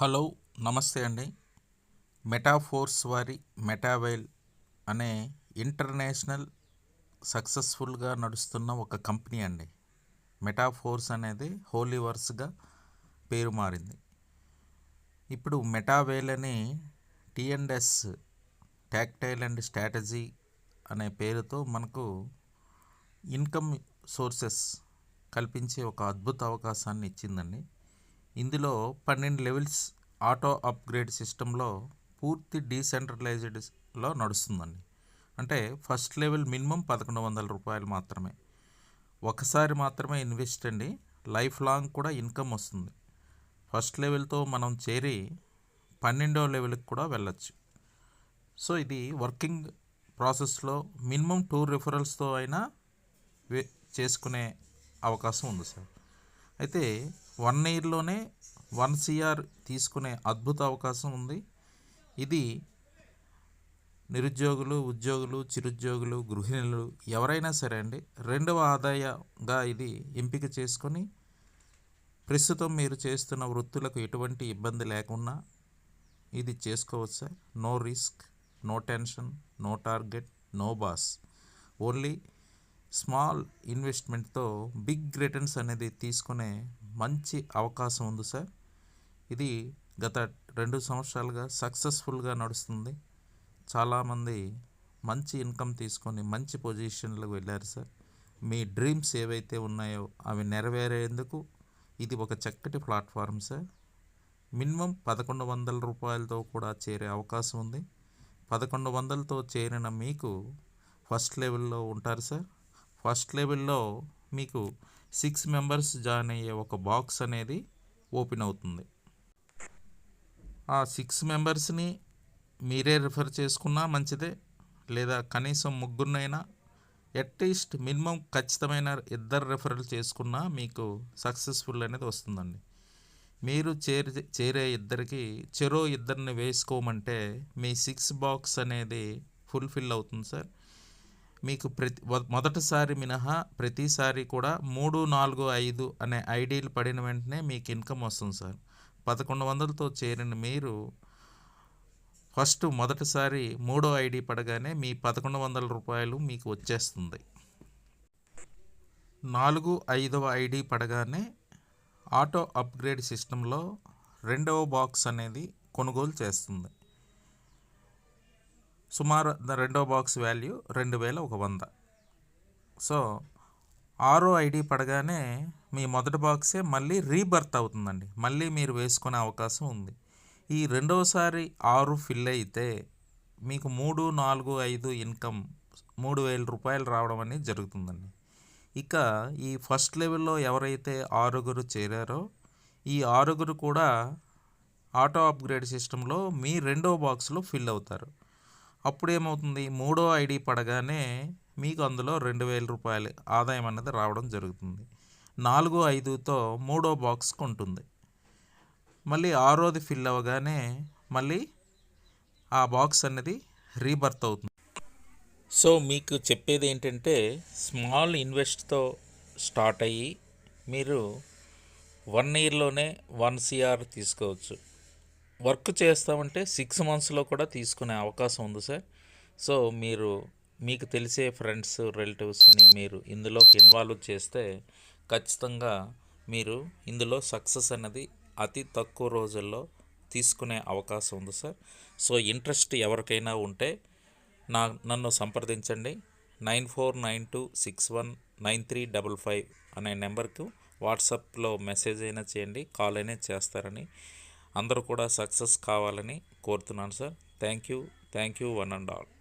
Hello నమస్తే అండి. Metaphors వారి మెటావైల్ అనే ఇంటర్నేషనల్ సక్సెస్ఫుల్గా నడుస్తున్న ఒక కంపెనీ అండి. మెటాఫోర్స్ అనేది హోలీ వర్స్గా పేరు మారింది. ఇప్పుడు మెటావేల్ అని టిఎండ్ఎస్ టాక్టైల్ అండ్ స్ట్రాటజీ అనే పేరుతో మనకు ఇన్కమ్ సోర్సెస్ కల్పించే ఒక అద్భుత అవకాశాన్ని ఇచ్చిందండి. ఇందులో పన్నెండు లెవెల్స్ ఆటో అప్గ్రేడ్ సిస్టంలో పూర్తి డీసెంట్రలైజ్డ్లో నడుస్తుందండి. అంటే ఫస్ట్ లెవెల్ మినిమం పదకొండు వందల రూపాయలు మాత్రమే. ఒకసారి మాత్రమే ఇన్వెస్ట్ అండి. లైఫ్ లాంగ్ కూడా ఇన్కమ్ వస్తుంది. ఫస్ట్ లెవెల్తో మనం చేరి పన్నెండో లెవెల్కి కూడా వెళ్ళచ్చు. సో ఇది వర్కింగ్ ప్రాసెస్లో మినిమం టూ రిఫరల్స్తో అయినా వే చేసుకునే అవకాశం ఉంది సార్. అయితే వన్ ఇయర్లోనే వన్ సిఆర్ తీసుకునే అద్భుత అవకాశం ఉంది. ఇది నిరుద్యోగులు ఉద్యోగులు చిరుద్యోగులు గృహిణులు ఎవరైనా సరే అండి రెండవ ఆదాయంగా ఇది ఎంపిక చేసుకొని ప్రస్తుతం మీరు చేస్తున్న వృత్తులకు ఎటువంటి ఇబ్బంది లేకుండా ఇది చేసుకోవచ్చు? No risk no tension no target no boss. Only small ఇన్వెస్ట్మెంట్తో big returns అనేది తీసుకునే మంచి అవకాశం ఉంది సార్. ఇది గత రెండు సంవత్సరాలుగా సక్సెస్ఫుల్గా నడుస్తుంది. చాలామంది మంచి ఇన్కమ్ తీసుకొని మంచి పొజిషన్లకు వెళ్ళారు సార్. మీ డ్రీమ్స్ ఏవైతే ఉన్నాయో అవి నెరవేరేందుకు ఇది ఒక చక్కటి ప్లాట్ఫామ్ సార్. మినిమం పదకొండు వందల రూపాయలతో కూడా చేరే అవకాశం ఉంది. పదకొండు వందలతో చేరిన మీకు ఫస్ట్ లెవెల్లో ఉంటారు సార్. ఫస్ట్ లెవెల్లో మీకు సిక్స్ మెంబర్స్ జాయిన్ అయ్యే ఒక బాక్స్ అనేది ఓపెన్ అవుతుంది. ఆ సిక్స్ మెంబర్స్ని మీరే రిఫర్ చేసుకున్నా మంచిదే లేదా కనీసం ముగ్గురునైనా అట్లీస్ట్ మినిమం ఖచ్చితమైన ఇద్దరు రెఫరల్ చేసుకున్నా మీకు సక్సెస్ఫుల్ అనేది వస్తుందండి. మీరు చేరి చేరే ఇద్దరికి చెరో ఇద్దరిని వేసుకోమంటే మీ సిక్స్ బాక్స్ అనేది ఫుల్ఫిల్ అవుతుంది సార్. మీకు ప్రతి మొదటిసారి మినహా ప్రతిసారి కూడా మూడు నాలుగు ఐదు అనే ఐడీలు పడిన వెంటనే మీకు ఇన్కమ్ వస్తుంది సార్. పదకొండు వందలతో చేరిన మీరు ఫస్ట్ మొదటిసారి మూడో ఐడి పడగానే మీ పదకొండు వందల రూపాయలు మీకు వచ్చేస్తుంది. నాలుగు ఐదవ ఐడి పడగానే ఆటో అప్గ్రేడ్ సిస్టంలో రెండవ బాక్స్ అనేది కొనుగోలు చేస్తుంది. సుమారు రెండో బాక్స్ వాల్యూ రెండు వేల ఒక వంద. సో ఆరో ఐడి పడగానే మీ మొదటి బాక్సే మళ్ళీ రీబర్త్ అవుతుందండి. మళ్ళీ మీరు వేసుకునే అవకాశం ఉంది. ఈ రెండవసారి ఆరు ఫిల్ అయితే మీకు మూడు నాలుగు ఐదు ఇన్కమ్ మూడు వేల రూపాయలు రావడం అనేది జరుగుతుందండి. ఇక ఈ ఫస్ట్ లెవెల్లో ఎవరైతే ఆరుగురు చేరారో ఈ ఆరుగురు కూడా ఆటో అప్గ్రేడ్ సిస్టంలో మీ రెండో బాక్స్లో ఫిల్ అవుతారు. అప్పుడు ఏమవుతుంది మూడో ఐడి పడగానే మీకు అందులో రెండు వేల రూపాయలు ఆదాయం అనేది రావడం జరుగుతుంది. నాలుగు ఐదుతో మూడో బాక్స్కి ఉంటుంది మళ్ళీ ఆరోది ఫిల్ అవ్వగానే మళ్ళీ ఆ బాక్స్ అనేది రీబర్త్ అవుతుంది. సో మీకు చెప్పేది ఏంటంటే స్మాల్ ఇన్వెస్ట్తో స్టార్ట్ అయ్యి మీరు వన్ ఇయర్లోనే వన్ సిఆర్ తీసుకోవచ్చు. వర్క్ చేస్తామంటే సిక్స్ మంత్స్లో కూడా తీసుకునే అవకాశం ఉంది సార్. సో మీరు మీకు తెలిసే ఫ్రెండ్స్ రిలేటివ్స్ని మీరు ఇందులోకి ఇన్వాల్వ్ చేస్తే ఖచ్చితంగా మీరు ఇందులో సక్సెస్ అనేది అతి తక్కువ రోజుల్లో తీసుకునే అవకాశం ఉంది సార్. సో ఇంట్రెస్ట్ ఎవరికైనా ఉంటే నా నన్ను సంప్రదించండి. Nine four nine two six one nine three double five అనే నెంబర్కు వాట్సాప్లో మెసేజ్ అయినా చేయండి కాల్ అయినా చేస్తారని. అందరూ కూడా సక్సెస్ కావాలని కోరుతున్నాను sir. Thank you. Thank you one and all.